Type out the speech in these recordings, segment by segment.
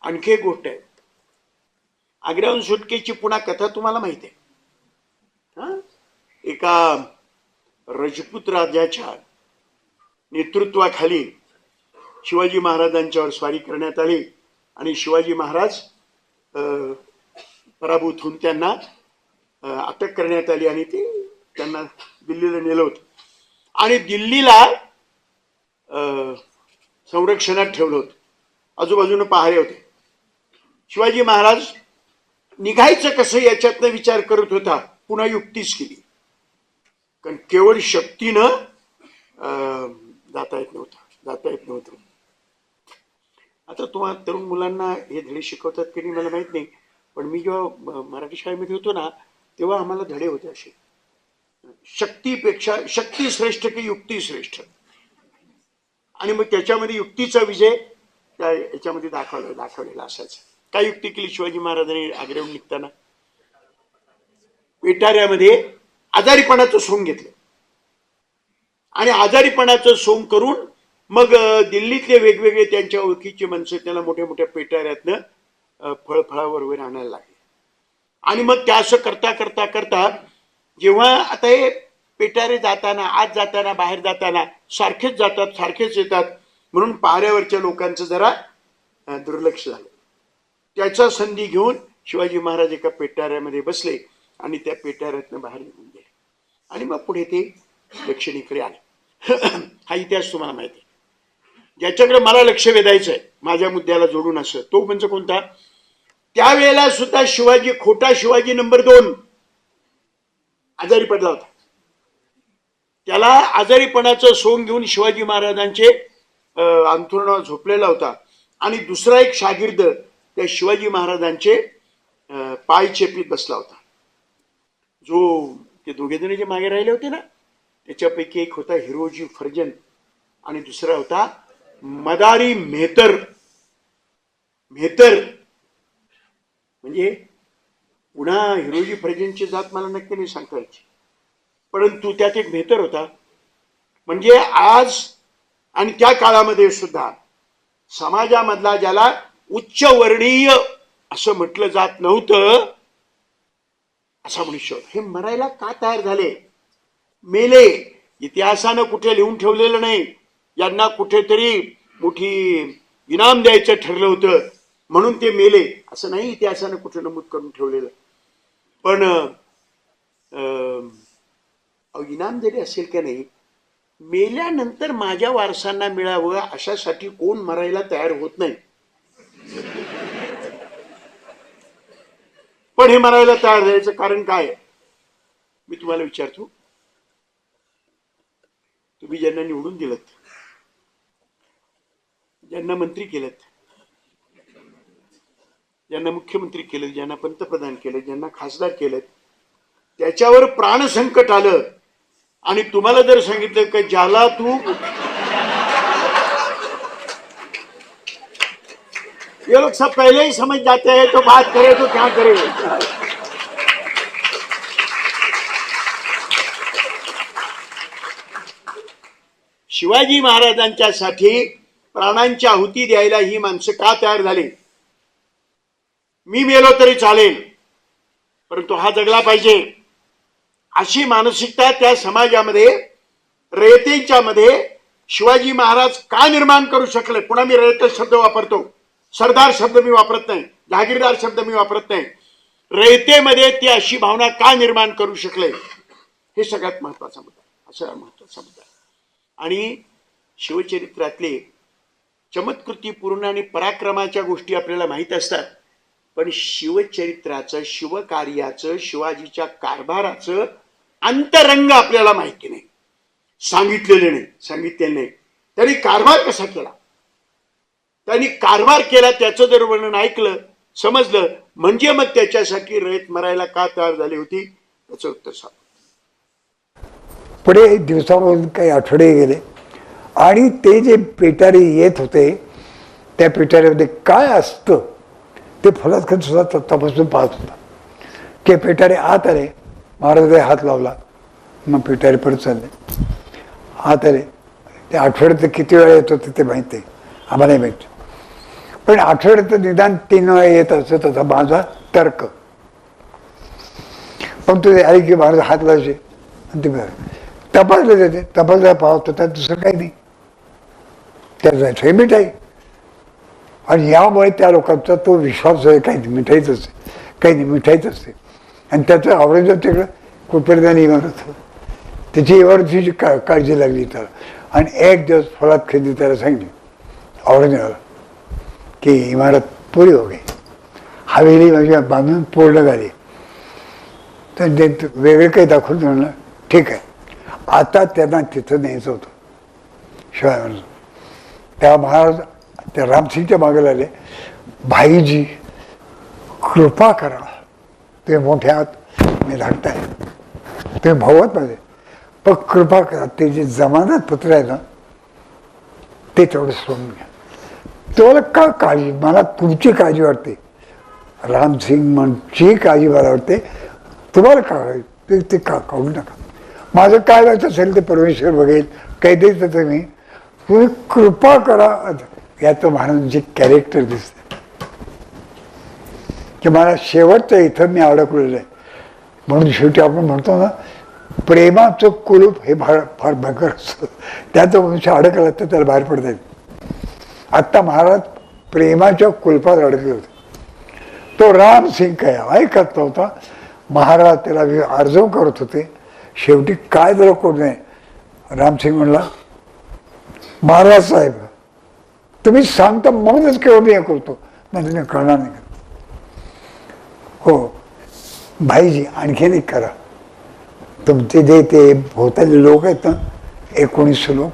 आणखी एक गोष्ट आहे. आग्र्याहून सुटकेची पुन्हा कथा तुम्हाला माहिती आहे. हा? एका रजपूत राजाच्या नेतृत्वाखाली शिवाजी महाराजांच्यावर स्वारी करण्यात आली आणि शिवाजी महाराज पराभूत होऊन त्यांना अटक करण्यात आली आणि ते त्यांना दिल्लीला नेलं होतं. आणि दिल्लीला संरक्षणात ठेवलं होतं. आजूबाजूनं पहारे होते. शिवाजी महाराज निघायचं कसं याच्यातनं विचार करत होता पुन्हा युक्तीच केली. कारण केवळ शक्तीनं जाता येत नव्हतं जाता येत नव्हतं. आता तुम्हाला तरुण मुलांना हे धडे शिकवतात की नाही मला माहीत नाही. पण मी जेव्हा म- मराठी शाळेमध्ये होतो ना तेव्हा आम्हाला धडे होते असे. शक्तीपेक्षा शक्ती श्रेष्ठ की युक्ती श्रेष्ठ? आणि मग त्याच्यामध्ये युक्तीचा विजय त्या याच्यामध्ये दाखवला दाखवलेला असायचा. काय युक्ती केली शिवाजी महाराजांनी आग्र्याहून निघताना पेटाऱ्यामध्ये आजारीपणाचं सोंग घेतलं. आणि आजारीपणाचं सोंग करून मग दिल्लीतले वेगवेगळे त्यांच्या ओळखीचे माणसं त्यांना मोठ्या मोठ्या पेटाऱ्यातनं फळफळावर वगैरे आणायला लागले. आणि मग त्या असं करता करता करता जेव्हा आता हे पेटारे जाताना आत जाताना बाहेर जाताना सारखेच जातात सारखेच येतात म्हणून पाऱ्यावरच्या लोकांचं जरा दुर्लक्ष झालं. त्याचा संधी घेऊन शिवाजी महाराज एका पेटाऱ्यामध्ये बसले आणि त्या पेटाऱ्यातनं बाहेर निघून गेले. आणि मग पुढे ते दक्षिणेकडे आले. हा इतिहास तुम्हाला माहिती आहे. ज्याच्याकडे मला लक्ष वेधायचं आहे माझ्या मुद्द्याला जोडून असं तो म्हणजे कोणता? त्यावेळेला सुद्धा शिवाजी खोटा शिवाजी नंबर दोन आजारी पडला होता. त्याला आजारीपणाचं सोंग घेऊन शिवाजी महाराजांचे अं, झोपलेला होता. आणि दुसरा एक शागिर्द त्या शिवाजी महाराजांचे पाय चेपीत बसला होता. जो ते दोघे जण जे मागे राहिले होते ना त्याच्यापैकी एक होता हिरोजी फर्जन आणि दुसरा होता मदारी मेहतर. मेहतर. म्हणजे पुन्हा हिरोजी फर्जनची जात मला नक्की नाही सांगता यायची. परंतु त्यात एक मेहतर होता. म्हणजे आज आणि त्या काळामध्ये सुद्धा समाजामधला ज्याला उच्च वर्णीय असं म्हटलं जात नव्हतं. असा मनुष्य हे मरायला का तयार झाले? मेले इतिहासानं कुठे लिहून ठेवलेलं नाही. यांना कुठेतरी मोठी इनाम द्यायचं ठरलं होतं. म्हणून ते मेले. असं नाही इतिहासानं कुठे नमूद करून ठेवलेलं. पण अं, इनाम जरी असेल का नाही मेल्यानंतर माझ्या वारसांना मिळावं अशासाठी कोण मरायला तयार होत नाही. पण हे म्हणायला तयार झाल्याचं कारण काय मी तुम्हाला विचारतो. तुम्ही ज्यांना निवडून दिलं ज्यांना मंत्री केलं ज्यांना मुख्यमंत्री केलं ज्यांना पंतप्रधान केलं ज्यांना खासदार केलं त्याच्यावर प्राणसंकट आलं आणि तुम्हाला जर सांगितलं की ज्याला तू ये लोग सब पहले ही समझ जाते हैं तो बात करे तो क्या करे? शिवाजी महाराजांच्या साठी प्राणांची आहुती द्यायला ही माणसं का तयार झाली? मी मेलो तरी चालेल परंतु हा जगला पाहिजे. अशी मानसिकता त्या समाजामध्ये रयतेच्या मध्ये शिवाजी महाराज का निर्माण करू शकले? पुन्हा मी रयत शब्द वापरतो. सरदार शब्द मी वापरत नाही जहागीरदार शब्द मी वापरत नाही. रयतेमध्ये ती अशी भावना का निर्माण करू शकले? हे सगळ्यात महत्त्वाचा मुद्दा असा महत्त्वाचा मुद्दा आणि शिवचरित्रातले चमत्कृतीपूर्ण आणि पराक्रमाच्या गोष्टी आपल्याला माहीत असतात पण शिवचरित्राचं शिवकार्याचं शिवाजीच्या कारभाराचं अंतरंग आपल्याला माहिती नाही. सांगितलेले नाही सांगितलेले नाही. त्यांनी कारभार कसा केला? त्यांनी कारभार केला त्याचं जर वर्णन ऐकलं समजलं म्हणजे मग त्याच्यासाठी रयत मरायला का तयार झाली होती? त्याचं उत्तर सांग. पुढे दिवसावरून काही आठवडे गेले. आणि ते जे पेटारे येत होते त्या पेटाऱ्यामध्ये काय असतं ते फुलात सुद्धा तत्तापासून तपासून पाहत होता. की पेटारे आत आले महाराजाने हात लावला मग पेटारे परत चालले. आत आले. ते आठवड्यात किती वेळा येत होते ते माहिती नाही. आम्हाला माहिती. पण आठवड्यात निदान तीन वेळा येत असत तसा माझा तर्क. पण तुझे आई की माझा हात लावशे आणि ते तपासले जाते. तपासला पाहतो त्यात दुसरं काही नाही. त्याचा हे मिठाई. आणि यामुळे त्या लोकांचा तो विश्वास आहे काही नाही मिठाईच असते. काही नाही मिठाईच असते. आणि त्याचं औरंगजेब तिकडं कुठपर्यंत इमारत त्याची इमारतीची का काळजी लागली त्याला. आणि एक दिवस फळात खरेदी त्याला सांगितली. औरंगजेबाला. की इमारत पुरी हो गई. हवेली म्हणजे बांधून पूर्ण झाली. तर ते वेगळे काही दाखवून म्हणलं ठीक आहे. आता त्यांना तिथं न्यायचं होतं. शिवाय म्हणलं. त्या महाराज त्या रामसिंगच्या मागे लागले. भाईजी कृपा करा. ते मोठे आहात मी धाकटाय ते भावत माझे. पण कृपा करा. ते जे जमानत पत्र आहे ना ते तेवढं सोडून घ्या. तुम्हाला का काळजी मला तुमची काळजी वाटते. रामसिंग म्हणची काळजी मला वाटते. तुम्हाला का ते ते का काढू नका. माझं काय व्हायचं असेल ते परमेश्वर बघेल. काही द्यायचं तर तुम्ही कृपा करा. याचं महाराजांचे कॅरेक्टर दिसते की मला शेवटचं इथं मी अडकलेलं आहे. म्हणून शेवटी आपण म्हणतो ना प्रेमाचं कुलूप हे फार फार भयंकर असतं. त्याचं मनुष्य अडकला तर त्याला बाहेर पडता येईल आत्ता महाराज प्रेमाच्या कुलपात अडकले होते. तो राम सिंग काय ऐकत नव्हता महाराज त्याला वि- अर्जव करत होते. शेवटी काय जर कोण नाही रामसिंग म्हणला महाराज साहेब तुम्ही सांगता म्हणूनच केवळ मी हे करतो. म्हणजे मी कळणार नाही. हो भाईजी आणखीन एक करा. तुमचे जे ते भोवताले लोक आहेत ना एकोणीसशे लोक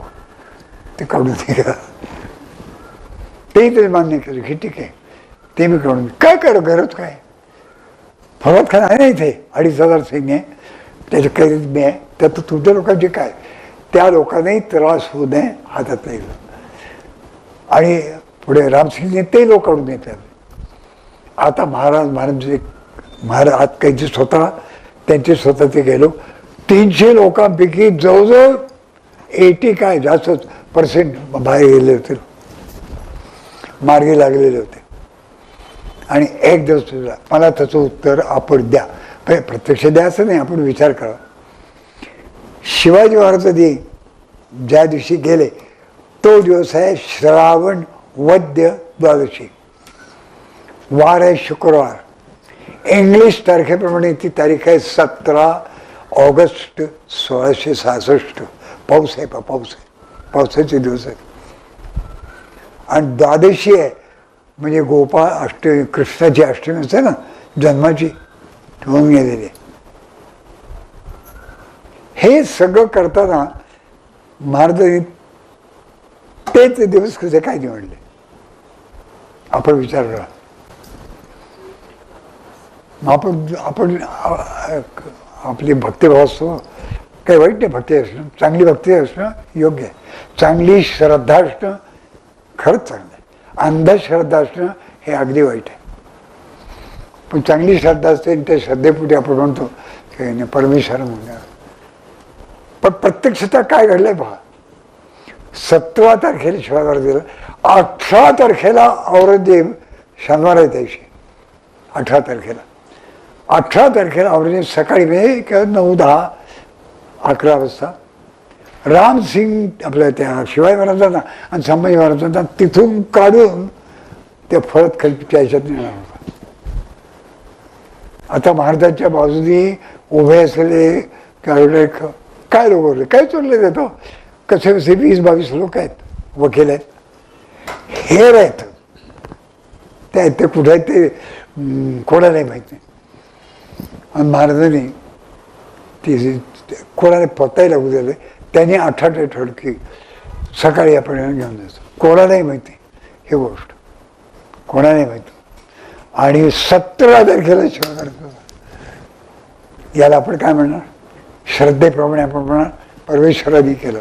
ते काढून द्या ते तरी मान्य केलं की ठीक आहे. ते मी करून काय कर गरज काय? फवाद खान आहे ना इथे अडीच हजार सैन्य आहे. त्याच्या काही मी आहे. त्यात तुमच्या लोकांचे काय त्या लोकांनाही त्रास होऊ नये हातात येईल आणि पुढे रामसिंगने ते लोक काढून येतात आता महाराज महाराज महाराज आत काही स्वतः त्यांचे स्वतःचे गेलो. तीनशे लोकांपैकी जवळजवळ एटी काय जास्त पर्सेंट बाहेर गेले होते. मार्गी लागलेले होते. आणि एक दिवस तुझा मला त्याचं उत्तर आपण द्या. प्रत्यक्ष द्या असं नाही आपण विचार करा. शिवाजी महाराज ज्या दिवशी गेले तो दिवस आहे श्रावण वद्य द्वादशी. वार आहे शुक्रवार. इंग्लिश तारखेप्रमाणे ती तारीख आहे सतरा ऑगस्ट सोळाशे सहासष्ट. पाऊस आहे पा पाऊस आहे. पावसाचे दिवस आहेत. आणि द्वादशी आहे. म्हणजे गोपाळ अष्टमी कृष्णाची अष्टमी असते ना जन्माची होऊन गेलेली. आहे. हे सगळं करताना महाराजांनी तेच दिवस कसे काय निवडले? आपण विचार करा मग आपण आपण आपली भक्तिभाव असतो. काही वाईट नाही भक्ती असणं. चांगली भक्ती असणं योग्य आहे. चांगली श्रद्धा असणं खरंच चांगलं आहे. अंधश्रद्धा असणं हे अगदी वाईट आहे. पण चांगली श्रद्धा असते आणि त्या श्रद्धेपुढे आपण म्हणतो की परमेश्वर म्हणणार पण प्रत्यक्षता काय घडलंय पहा सतरा तारखेला शिवाजार दिलं अठरा तारखेला औरंगजेब शनिवार आहे त्याशी अठरा तारखेला. अठरा तारखेला औरंगजेब सकाळी म्हणजे किंवा नऊ दहा अकरा वाजता रामसिंग आपल्या त्या शिवाय महाराजांना आणि संभाजी महाराजांना तिथून काढून ते फळत खलपीच्या ह्याच्यात नेणार होता. आता महाराजांच्या बाजूने उभे असलेले काय काय लोक उरले काय चोरले देतो कसे कसे वीस बावीस लोक आहेत वकील आहेत. हेर आहेत. ते आहेत ते कुठे आहेत ते कोणालाही माहीत नाही. आणि महाराजांनी ती कोणाला पत्ताही लागू दिले त्यांनी आठ आठ ठडकी सकाळी आपण घेऊन जायचं कोणालाही माहिती ही गोष्ट. कोणालाही माहिती. आणि सतरा तारखेला शिवाय करतो याला आपण काय म्हणणार? श्रद्धेप्रमाणे आपण म्हणणार परमेश्वराने केलं.